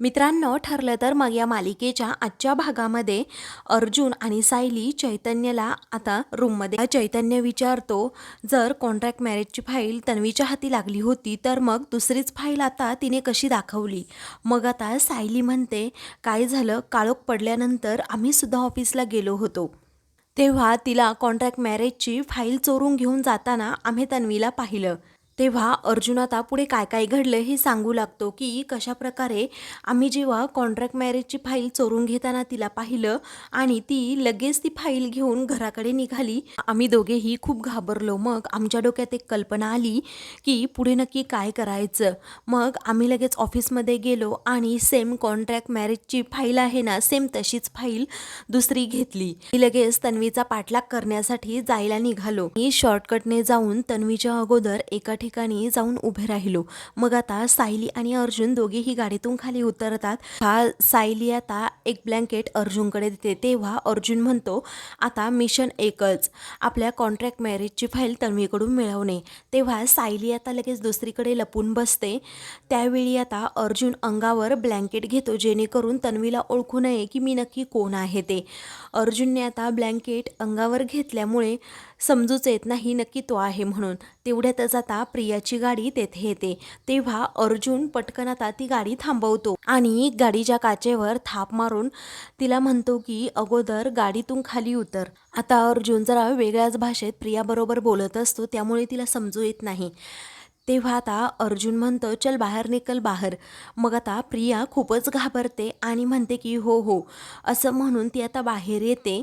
मित्रांनो ठरलं तर मग या मालिकेच्या आजच्या भागामध्ये अर्जुन आणि सायली चैतन्यला आता रूममध्ये चैतन्य विचारतो जर कॉन्ट्रॅक्ट मॅरेजची फाईल तन्वीच्या हाती लागली होती तर मग दुसरीच फाईल आता तिने कशी दाखवली? मग आता सायली म्हणते काय झालं? काळोख पडल्यानंतर आम्ही सुद्धा ऑफिसला गेलो होतो. तेव्हा तिला कॉन्ट्रॅक्ट मॅरेजची फाईल चोरून घेऊन जाताना आम्ही तन्वीला पाहिलं. तेव्हा अर्जुन आता पुढे काय काय घडलं हे सांगू लागतो की कशा प्रकारे आम्ही जेव्हा कॉन्ट्रॅक्ट मॅरेजची फाईल चोरून घेताना तिला पाहिलं आणि ती लगेच ती फाईल घेऊन घराकडे निघाली. आम्ही दोघेही खूप घाबरलो. मग आमच्या डोक्यात एक कल्पना आली की पुढे नक्की काय करायचं? मग आम्ही लगेच ऑफिसमध्ये गेलो आणि सेम कॉन्ट्रॅक्ट मॅरेजची फाईल आहे ना सेम तशीच फाईल दुसरी घेतली. ती लगेच तन्वीचा पाठलाग करण्यासाठी जायला निघालो. मी शॉर्टकटने जाऊन तन्वीच्या अगोदर एका ठिकाणी जाऊन उभे राहिलो. मग आता सायली आणि अर्जुन दोघेही गाडीतून खाली उतरतात. हा सायली आता एक ब्लँकेट अर्जुनकडे देते. तेव्हा अर्जुन म्हणतो आता मिशन एकच. आपल्या कॉन्ट्रॅक्ट मॅरेजची फाईल तन्वीकडून मिळवणे. तेव्हा सायली आता लगेच दुसरीकडे लपून बसते. त्यावेळी आता अर्जुन अंगावर ब्लँकेट घेतो जेणेकरून तन्वीला ओळखू नये की मी नक्की कोण आहे ते. अर्जुनने आता ब्लँकेट अंगावर घेतल्यामुळे समजूच येत नाही नक्की तो आहे म्हणून. तेवढ्यातच आता प्रियाची गाडी तेथे येते. तेव्हा अर्जुन पटकन आता ती गाडी थांबवतो आणि गाडीच्या काचेवर थाप मारून तिला म्हणतो की अगोदर गाडीतून खाली उतर. आता अर्जुन जरा वेगळ्याच भाषेत प्रियाबरोबर बोलत असतो त्यामुळे तिला समजू येत नाही. तेव्हा आता अर्जुन म्हणतो चल बाहेर निकल बाहेर. मग आता प्रिया खूपच घाबरते आणि म्हणते की हो हो. असं म्हणून ती आता बाहेर येते.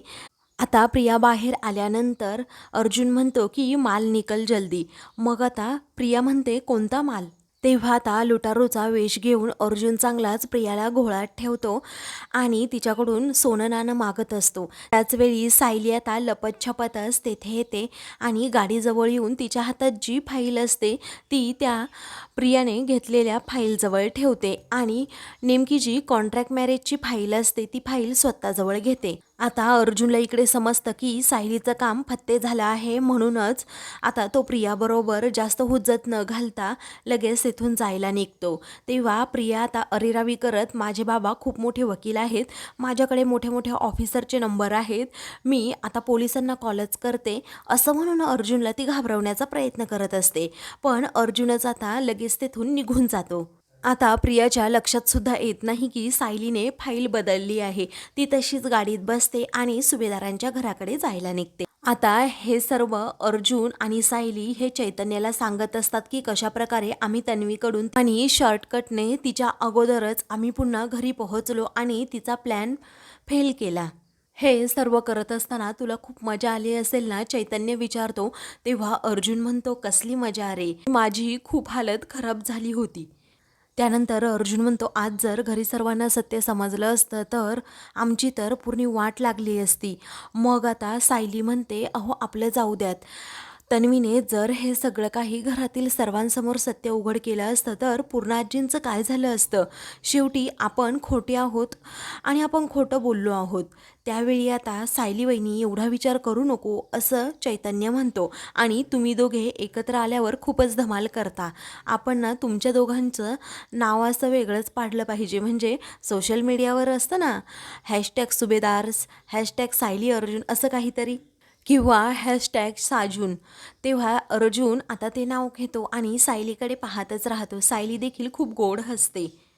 आता प्रिया बाहेर आल्यानंतर अर्जुन म्हणतो की माल निकल जल्दी. मग आता प्रिया म्हणते कोणता माल? तेव्हा आता लुटारूचा वेश घेऊन अर्जुन चांगलाच प्रियाला घोळात ठेवतो आणि तिच्याकडून सोनं नाणं मागत असतो. त्याचवेळी सायली आता लपतछपतच तेथे येते आणि गाडीजवळ येऊन तिच्या हातात जी फाईल असते ती त्या प्रियाने घेतलेल्या फाईलजवळ ठेवते आणि नेमकी जी कॉन्ट्रॅक्ट मॅरेजची फाईल असते ती फाईल स्वतःजवळ घेते. आता अर्जुनला इकडे समजतं की सायलीचं काम फत्ते झालं आहे म्हणूनच आता तो प्रियाबरोबर जास्त हुज्जत न घालता लगेच तिथून जायला निघतो. तेव्हा प्रिया आता अरेरावी करत माझे बाबा खूप मोठे वकील आहेत माझ्याकडे मोठ्या मोठ्या ऑफिसरचे नंबर आहेत मी आता पोलिसांना कॉलच करते असं म्हणून अर्जुनला ती घाबरवण्याचा प्रयत्न करत असते. पण अर्जुनच आता लगेच तिथून निघून जातो. आता प्रियाच्या लक्षात सुद्धा येत नाही की सायलीने फाईल बदलली आहे. ती तशीच गाडीत बसते आणि सुभेदारांच्या घराकडे जायला निघते. आता हे सर्व अर्जुन आणि सायली हे चैतन्याला सांगत असतात की कशा प्रकारे आम्ही तन्वीकडून आणि शॉर्टकटने तिच्या अगोदरच आम्ही पुन्हा घरी पोहोचलो आणि तिचा प्लॅन फेल केला. हे सर्व करत असताना तुला खूप मजा आली असेल ना? चैतन्य विचारतो. तेव्हा अर्जुन म्हणतो कसली मजा रे? माझी खूप हालत खराब झाली होती. त्यानंतर अर्जुन म्हणतो आज जर घरी सर्वांना सत्य समजलं असतं तर आमची तर पूर्ण वाट लागली असती. मग आता सायली म्हणते अहो आपलं जाऊ द्यात. तन्वीने जर हे सगळं काही घरातील सर्वांसमोर सत्य उघड केलं असतं तर पूर्णाजींचं काय झालं असतं? शेवटी आपण खोटे आहोत आणि आपण खोटं बोललो आहोत. त्यावेळी आता सायली वहिनी एवढा विचार करू नको असं चैतन्य म्हणतो. आणि तुम्ही दोघे एकत्र आल्यावर खूपच धमाल करता. आपण ना तुमच्या दोघांचं नाव असं वेगळंच पाडलं पाहिजे. म्हणजे सोशल मीडियावर असतं ना हॅशटॅग सुभेदार्स हॅशटॅग सायली अर्जुन असं काहीतरी. किंवा हॅशटॅग साजून. तेव्हा अर्जुन आता ते नाव घेतो आणि सायलीकडे पाहतच राहतो. सायली देखील खूप गोड हसते.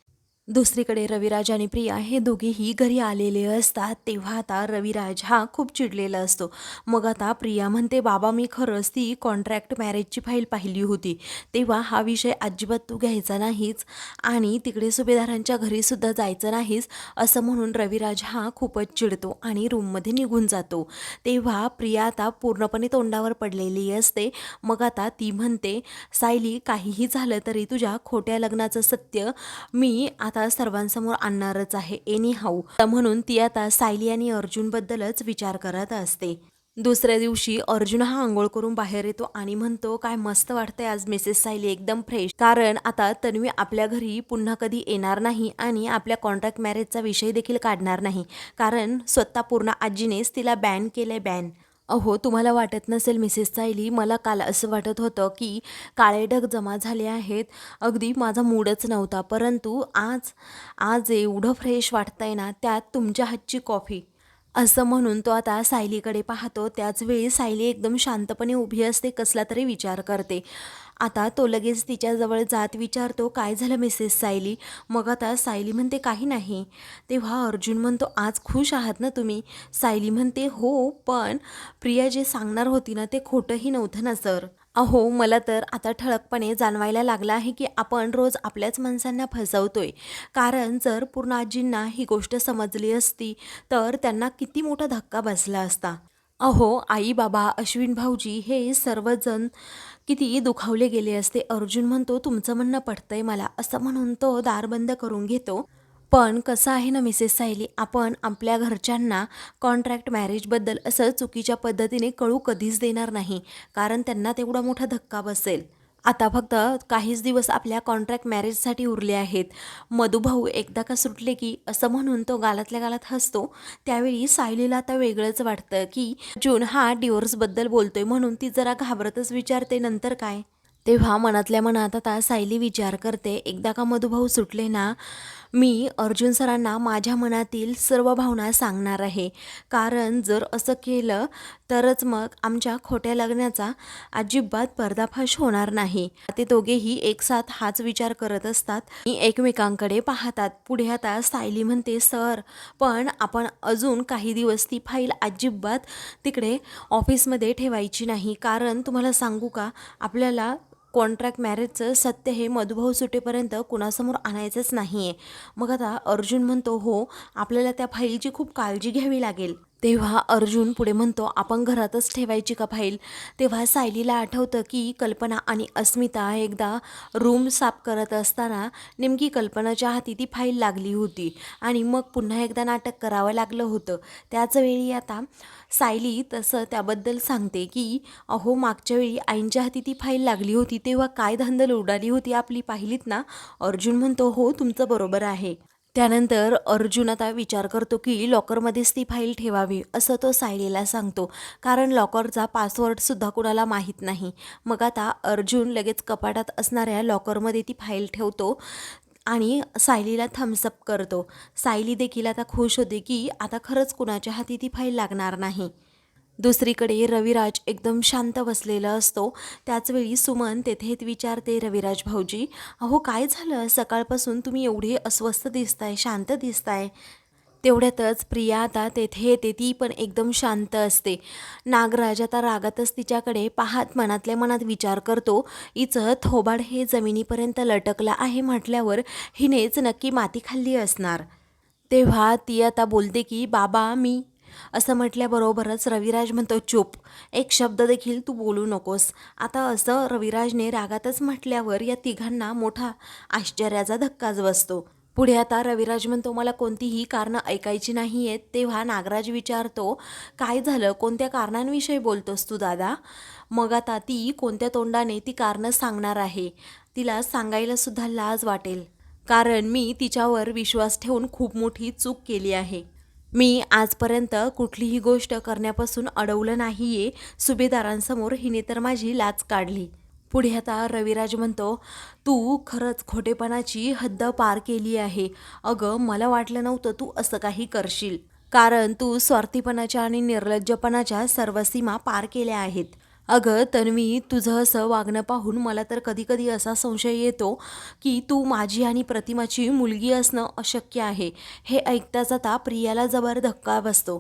दुसरीकडे रविराज आणि प्रिया हे दोघेही घरी आलेले असतात तेव्हा आता रविराज हा खूप चिडलेला असतो. मग आता प्रिया म्हणते बाबा मी खरंच ती कॉन्ट्रॅक्ट मॅरेजची फाईल पाहिली होती. तेव्हा हा विषय अजिबात तू घ्यायचा नाहीच आणि तिकडे सुभेदारांच्या घरीसुद्धा जायचं नाहीस असं म्हणून रविराज हा खूपच चिडतो आणि रूममध्ये निघून जातो. तेव्हा प्रिया आता पूर्णपणे तोंडावर पडलेली असते. मग आता ती म्हणते सायली काहीही झालं तरी तुझ्या खोट्या लग्नाचं सत्य मी आता सर्वांसमोर आणणारच आहे एनी हाऊ. म्हणून ती आता सायली आणि अर्जुनबद्दलच विचार करत असते. दुसऱ्या दिवशी अर्जुन हा आंघोळ करून बाहेर येतो आणि म्हणतो काय मस्त वाटतंय आज मिसेस सायली एकदम फ्रेश कारण आता तन्वी आपल्या घरी पुन्हा कधी येणार नाही आणि आपल्या कॉन्ट्रॅक्ट मॅरेजचा विषय देखील काढणार नाही. कारण स्वतः पूर्ण आजीनेच तिला बॅन केलंय बॅन अहो तुम्हाला वाटत नसेल मिसेस सायली मला काल असं वाटत होतं की काळे ढग जमा झाले आहेत. अगदी माझा मूडच नव्हता परंतु आज आज एवढं फ्रेश वाटतंय ना त्यात तुमच्या हातची कॉफी असं म्हणून तो आता सायलीकडे पाहतो. त्याचवेळी सायली एकदम शांतपणे उभी असते कसला तरी विचार करते. आता तो लगेच तिच्याजवळ जात विचारतो काय झालं मिसेस सायली? मग आता सायली म्हणते काही नाही. तेव्हा अर्जुन म्हणतो आज खुश आहात ना तुम्ही? सायली म्हणते हो पण प्रिया जे सांगणार होती ना ते खोटंही नव्हतं ना सर. अहो मला तर आता ठळकपणे जाणवायला लागलं आहे की आपण रोज आपल्याच माणसांना फसवतोय. कारण जर पूर्ण आजींना ही गोष्ट समजली असती तर त्यांना किती मोठा धक्का बसला असता. अहो आई बाबा अश्विन भाऊजी हे सर्वजण किती दुखावले गेले असते. अर्जुन म्हणतो तुमचं म्हणणं पटतंय मला. असं म्हणून तो दार बंद करून घेतो. पण कसं आहे ना मिसेस सायली आपण आपल्या घरच्यांना कॉन्ट्रॅक्ट मॅरेजबद्दल असं चुकीच्या पद्धतीने कळू कधीच देणार नाही. कारण त्यांना तेवढा मोठा धक्का बसेल. आता फक्त काहीच दिवस आपल्या कॉन्ट्रॅक्ट मॅरेजसाठी उरले आहेत. मधुभाऊ एकदा का सुटले की असं म्हणून तो गालातल्या गालात हसतो. त्यावेळी सायलीला आता वेगळंच वाटतं की जून हा डिवोर्सबद्दल बोलतोय म्हणून ती जरा घाबरतच विचारते नंतर काय? तेव्हा मनातल्या मनात आता सायली विचार करते एकदा का मधुभाऊ सुटले ना मी अर्जुन सरांना माझ्या मनातील सर्व भावना सांगणार आहे. कारण जर असं केलं तरच मग आमच्या खोट्या लग्नाचा अजिबात पर्दाफाश होणार नाही. ते दोघेही एकसाथ हाच विचार करत असतात. आणि एकमेकांकडे पाहतात. पुढे आता सायली म्हणते सर पण आपण अजून काही दिवस ती फाईल अजिबात तिकडे ऑफिसमध्ये ठेवायची नाही. कारण तुम्हाला सांगू का आपल्याला कॉन्ट्रॅक्ट मॅरेजचं सत्य हे मधुभाऊ सुटेपर्यंत कुणासमोर आणायचंच नाही आहे मग आता अर्जुन म्हणतो हो आपल्याला त्या फाईलची खूप काळजी घ्यावी लागेल. तेव्हा अर्जुन पुढे म्हणतो आपण घरातच ठेवायची का फाईल? तेव्हा सायलीला आठवतं की कल्पना आणि अस्मिता एकदा रूम साफ करत असताना नेमकी कल्पनाच्या हाती ती फाईल लागली होती आणि मग पुन्हा एकदा नाटक करावं लागलं होतं. त्याचवेळी आता सायली तसं त्याबद्दल सांगते की अहो मागच्या वेळी आईंच्या हाती ती फाईल लागली होती तेव्हा काय धांदल उडाली होती आपली पाहिलीत ना? अर्जुन म्हणतो हो तुमचं बरोबर आहे. त्यानंतर अर्जुन आता विचार करतो की लॉकरमध्येच ती फाईल ठेवावी असं तो सायलीला सांगतो. कारण लॉकरचा पासवर्डसुद्धा कुणाला माहीत नाही. मग आता अर्जुन लगेच कपाटात असणाऱ्या लॉकरमध्ये ती फाईल ठेवतो आणि सायलीला थम्सअप करतो. सायली देखील आता खुश होते की आता खरंच कुणाच्या हाती ती फाईल लागणार नाही. दुसरीकडे रविराज एकदम शांत बसलेला असतो. त्याचवेळी सुमन तेथेच विचारते रविराज भाऊजी अहो काय झालं? सकाळपासून तुम्ही एवढे अस्वस्थ दिसताय शांत दिसताय. तेवढ्यातच प्रिया आता तेथे येते ती पण एकदम शांत असते. नागराज आता रागातच तिच्याकडे पाहत मनातल्या मनात विचार करतो हिचं थोबाड हे जमिनीपर्यंत लटकलं आहे म्हटल्यावर हिनेच नक्की माती खाल्ली असणार. तेव्हा ती आता बोलते की बाबा मी असं म्हटल्याबरोबरच रविराज म्हणतो चूप. एक शब्द देखील तू बोलू नकोस. आता असं रविराजने रागातच म्हटल्यावर या तिघांना मोठा आश्चर्याचा धक्काच बसतो. पुढे आता रविराज म्हणतो मला कोणतीही कारणं ऐकायची नाही आहेत तेव्हा नागराज विचारतो काय झालं? कोणत्या कारणांविषयी बोलतोस तू दादा? मग आता ती कोणत्या तोंडाने ती कारणं सांगणार आहे? तिला सांगायला सुद्धा लाज वाटेल. कारण मी तिच्यावर विश्वास ठेवून खूप मोठी चूक केली आहे. मी आजपर्यंत कुठलीही गोष्ट करण्यापासून अडवलं नाही आहे सुभेदारांसमोर हिने तर माझी लाच काढली. पुढे आता रविराज म्हणतो तू खरंच खोटेपणाची हद्द पार केली आहे. अगं मला वाटलं नव्हतं तू असं काही करशील. कारण तू स्वार्थीपणाच्या आणि निर्लज्जपणाच्या सर्व सीमा पार केल्या आहेत. अगं तन्वी तुझं असं वागणं पाहून मला तर कधीकधी असा संशय येतो की तू माझी आणि प्रतिमाची मुलगी असणं अशक्य आहे. हे ऐकताच आता प्रियाला जबर धक्का बसतो.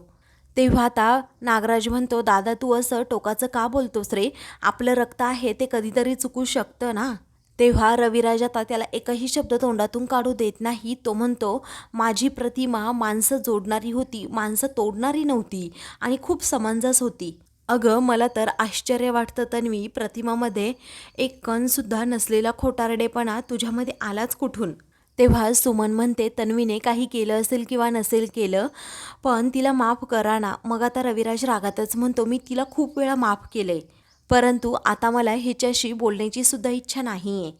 तेव्हा आता नागराज म्हणतो दादा तू असं टोकाचं का बोलतोस रे? आपलं रक्त आहे ते कधीतरी चुकू शकतं ना? तेव्हा रविराज आता त्याला एकही शब्द तोंडातून काढू देत नाही. तो म्हणतो माझी प्रतिमा माणसं जोडणारी होती माणसं तोडणारी नव्हती आणि खूप समंजस होती. अगं मला तर आश्चर्य वाटतं तन्वी प्रतिमामध्ये एक कणसुद्धा नसलेला खोटारडेपणा तुझ्यामध्ये आलाच कुठून? तेव्हा सुमन म्हणते तन्वीने काही केलं असेल किंवा नसेल केलं पण तिला माफ करा ना. मग आता रविराज रागातच म्हणतो मी तिला खूप वेळा माफ केलंय. परंतु आता मला ह्याच्याशी बोलण्याची सुद्धा इच्छा नाही आहे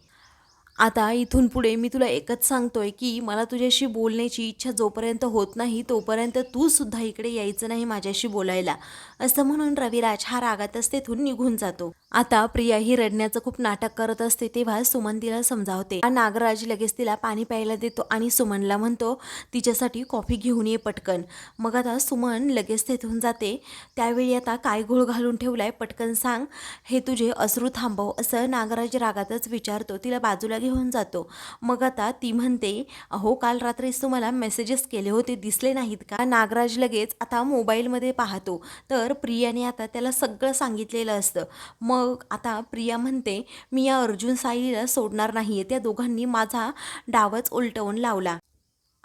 आता इथून पुढे मी तुला एकच सांगतोय की मला तुझ्याशी बोलण्याची इच्छा जोपर्यंत होत नाही तोपर्यंत तू सुद्धा इकडे यायचं नाही माझ्याशी बोलायला. असं म्हणून रविराज हा रागातच तेथून निघून जातो. आता प्रिया ही रडण्याचं खूप नाटक करत असते तेव्हा सुमन तिला समजावते नागराज लगेच तिला पाणी प्यायला देतो आणि सुमनला म्हणतो तिच्यासाठी कॉफी घेऊन ये पटकन. मग आता सुमन लगेच तेथून जाते. त्यावेळी आता काय घोळ घालून ठेवलाय पटकन सांग. हे तुझे अश्रू थांबव असं नागराज रागातच विचारतो. तिला बाजूला घेऊन जातो. मग आता ती म्हणते अहो काल रात्रीच तुम्हाला मेसेजेस केले होते दिसले नाहीत का? नागराज लगेच आता मोबाईलमध्ये पाहतो. तर प्रियाने आता त्याला सगळं सांगितलेलं असतं. मग आता प्रिया म्हणते मी या अर्जुन साईला सोडणार नाही आहे त्या दोघांनी माझा डावच उलटवून लावला.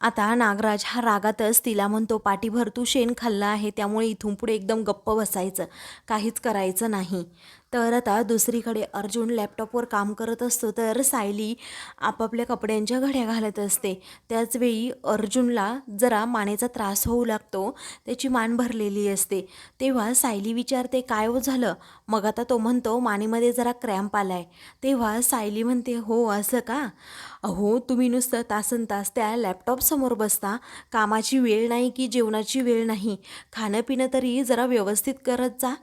आता नागराज हा रागातच तिला म्हणतो पाठीभर तू शेण खाल्लं आहे त्यामुळे इथून पुढे एकदम गप्प बसायचं. काहीच करायचं नाही. तर आता दुसरीकडे अर्जुन लॅपटॉपवर काम करत असतो तर सायली आपापल्या कपड्यांच्या घड्या घालत असते. त्याचवेळी अर्जुनला जरा मानेचा त्रास होऊ लागतो. त्याची मान भरलेली असते. तेव्हा सायली विचारते काय हो झालं? मग आता तो म्हणतो मानेमध्ये जरा क्रॅम्प आलाय. तेव्हा सायली म्हणते हो असं का? अहो तुम्ही नुसतं तासन तास त्या लॅपटॉपसमोर बसता. कामाची वेळ नाही की जेवणाची वेळ नाही. खाणं पिणं तरी जरा व्यवस्थित करत जा.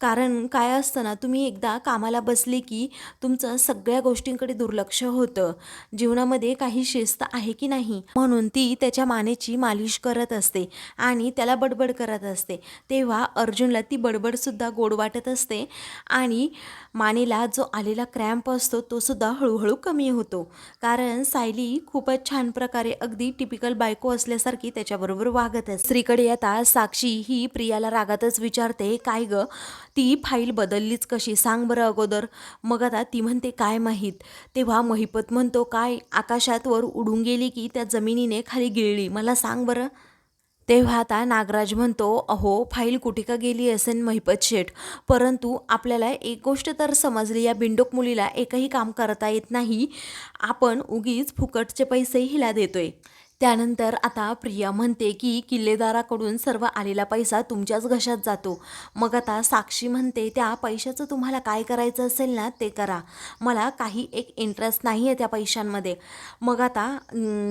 कारण काय असतं ना तुम्ही एकदा कामाला बसले की तुमचं सगळ्या गोष्टींकडे दुर्लक्ष होतं. जीवनामध्ये काही शिस्त आहे की नाही? म्हणून ती त्याच्या मानेची मालिश करत असते आणि त्याला बडबड करत असते. तेव्हा अर्जुनला ती बडबडसुद्धा गोड वाटत असते आणि मानेला जो आलेला क्रॅम्प असतो तो सुद्धा हळूहळू कमी होतो. कारण सायली खूपच छान प्रकारे अगदी टिपिकल बायको असल्यासारखी त्याच्याबरोबर वागत असते. श्रीकडे आता साक्षी ही प्रियाला रागातच विचारते काय ग? ती फाईल बदललीच कशी? सांग बरं अगोदर. मग आता ती म्हणते काय माहीत? तेव्हा महिपत म्हणतो काय? आकाशात वर उडून गेली की त्या जमिनीने खाली गिळली. मला सांग बरं. तेव्हा आता नागराज म्हणतो अहो फाईल कुठे का गेली असेल महिपत शेठ? परंतु आपल्याला एक गोष्ट तर समजली या बिंडोक मुलीला एकही काम करता येत नाही. आपण उगीच फुकटचे पैसे हिला देतोय. त्यानंतर आता प्रिया म्हणते की किल्लेदाराकडून सर्व आलेला पैसा तुमच्याच घशात जातो. मग आता साक्षी म्हणते त्या पैशाचं तुम्हाला काय करायचं असेल ना ते करा. मला काही एक इंटरेस्ट नाही आहे त्या पैशांमध्ये. मग आता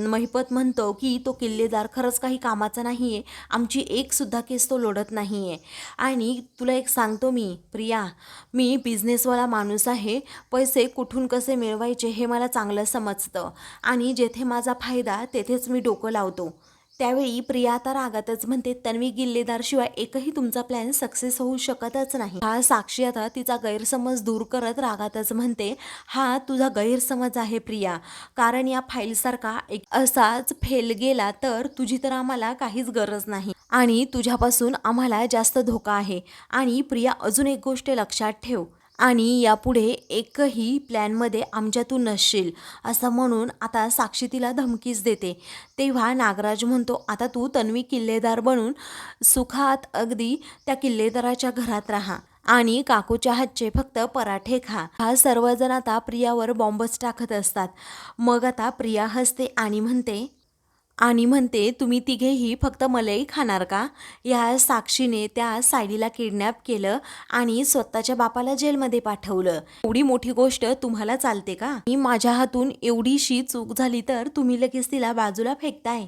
महिपत म्हणतो की तो किल्लेदार खरंच काही कामाचा नाही आहे आमची एकसुद्धा केस तो लोडत नाही आहे आणि तुला एक सांगतो मी प्रिया. मी बिझनेसवाला माणूस आहे. पैसे कुठून कसे मिळवायचे हे मला चांगलं समजतं. आणि जेथे माझा फायदा तेथेच मी डोकं लावतो. त्यावेळी प्रिया आता रागातच म्हणते तन्वी गिल्लेदारशिवाय एकही तुमचा प्लॅन सक्सेस होऊ शकतच नाही. हा साक्षी आता तिचा गैरसमज दूर करत रागातच म्हणते हा तुझा गैरसमज आहे प्रिया. कारण या फाईलसारखा एक असाच फेल गेला तर तुझी तर आम्हाला काहीच गरज नाही आणि तुझ्यापासून आम्हाला जास्त धोका आहे. आणि प्रिया अजून एक गोष्ट लक्षात ठेव. आणि यापुढे एकही प्लॅनमध्ये आमच्यातून नसशील असं म्हणून आता साक्षी तिला धमकीच देते. तेव्हा नागराज म्हणतो आता तू तन्वी किल्लेदार बनून सुखात अगदी त्या किल्लेदाराच्या घरात राहा आणि काकूच्या हातचे फक्त पराठे खा. हा सर्वजण आता प्रियावर बॉम्बच टाकत असतात. मग आता प्रिया हसते आणि म्हणते आणि म्हणते तुम्ही तिघेही फक्त मलई खाणार का? या साक्षीने त्या सायलीला किडनॅप केलं आणि स्वतःच्या बापाला जेलमध्ये पाठवलं. एवढी मोठी गोष्ट तुम्हाला चालते का? मी माझ्या हातून एवढीशी चूक झाली तर तुम्ही लगेच तिला बाजूला फेकताय.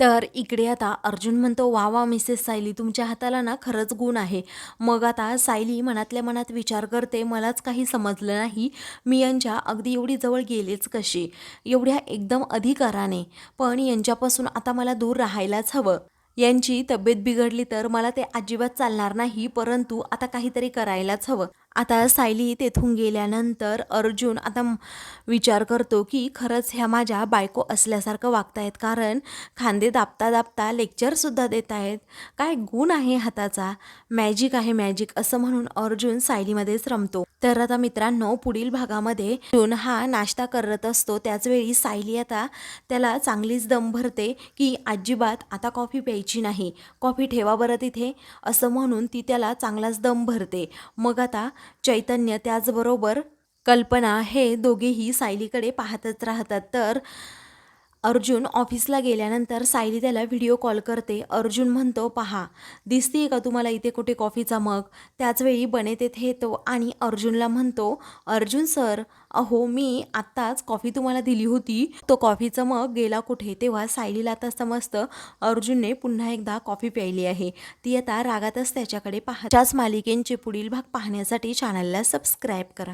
तर इकडे आता अर्जुन म्हणतो वा वा मिसेस सायली तुमच्या हाताला ना खरंच गुण आहे. मग आता सायली मनातल्या मनात विचार करते मलाच काही समजलं नाही. मी यांच्या अगदी एवढी जवळ गेलेच कशी? एवढ्या एकदम अधिकाराने. पण यांच्यापासून आता मला दूर राहायलाच हवं. यांची तब्येत बिघडली तर मला ते अजिबात चालणार नाही परंतु आता काहीतरी करायलाच हवं. आता सायली तेथून गेल्यानंतर अर्जुन आता विचार करतो की खरंच ह्या माझ्या बायको असल्यासारखं वागतायत. कारण खांदे दाबता दाबता लेक्चरसुद्धा देत आहेत. काय गुण आहे हाताचा. मॅजिक आहे मॅजिक असं म्हणून अर्जुन सायलीमध्येच रमतो. तर आता मित्रांनो पुढील भागामध्ये अर्जुन हा नाश्ता करत असतो. त्याचवेळी सायली आता त्याला चांगलीच दम भरते की अजिबात आता कॉफी प्यायची नाही. कॉफी ठेवा बरं तिथे. असं म्हणून ती त्याला चांगलाच दम भरते. मग आता चैतन्य त्याचबरोबर कल्पना हे दोघेही सायलीकडे पाहतच राहतात. तर अर्जुन ऑफिसला गेल्यानंतर सायली त्याला व्हिडिओ कॉल करते. अर्जुन म्हणतो पहा दिसतीये का तुम्हाला इथे कुठे कॉफीचा मग? त्याचवेळी बने तेथे येतो आणि अर्जुनला म्हणतो अर्जुन सर अहो मी आत्ताच कॉफी तुम्हाला दिली होती. तो कॉफीचा मग गेला कुठे? तेव्हा सायलीला आता समजतं अर्जुनने पुन्हा एकदा कॉफी प्यायली आहे. ती आता रागातच त्याच्याकडे पाहा त्याच मालिकेंचे पुढील भाग पाहण्यासाठी चॅनलला सबस्क्राईब करा.